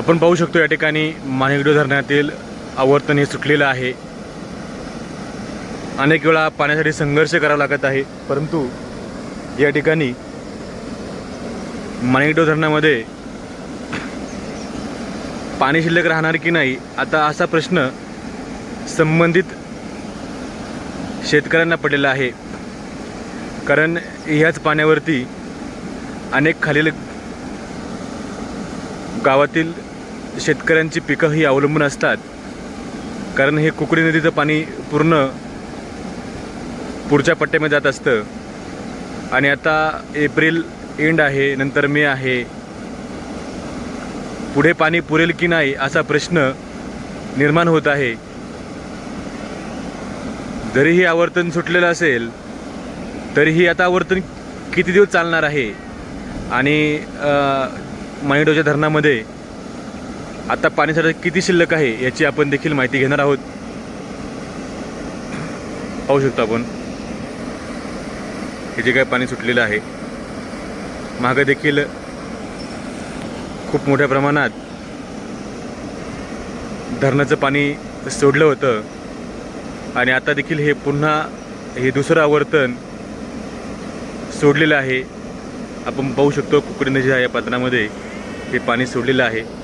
आपण पाहू शकतो या ठिकाणी मानेगडो धरणातील आवर्तन हे सुटलेलं आहे. अनेक वेळा पाण्यासाठी संघर्ष करावा लागत आहे परंतु या ठिकाणी मानेगडो धरणामध्ये पाणी शिल्लक राहणार की नाही आता असा प्रश्न संबंधित शेतकऱ्यांना पडलेला आहे. कारण ह्याच पाण्यावरती अनेक खालील गावातील शेतकऱ्यांची पिकं ही अवलंबून असतात. कारण हे कुकडी नदीचं पाणी पूर्ण पुढच्या पट्ट्यामध्ये जात असतं. आणि आता एप्रिल एंड आहे नंतर मे आहे. पुढे पाणी पुरेल की नाही असा प्रश्न निर्माण होत आहे. जरीही आवर्तन सुटलेलं असेल तरीही आता आवर्तन किती दिवस चालणार आहे? आणि माईडोच्या धरणामध्ये आता पाणीसाठा किती शिल्लक आहे याची आपण देखील माहिती घेणार आहोत. पाहू शकतो आपण. हे जे काय पाणी सुटलेलं आहे मागं देखील खूप मोठ्या प्रमाणात धरणाचं पाणी सोडलं होतं. आणि आता देखील हे पुन्हा हे दुसरं आवर्तन सोडलेलं आहे. आपण पाहू शकतो कुकडी नदीच्या या पात्रामध्ये. हे पाणी सोडलेलं आहे.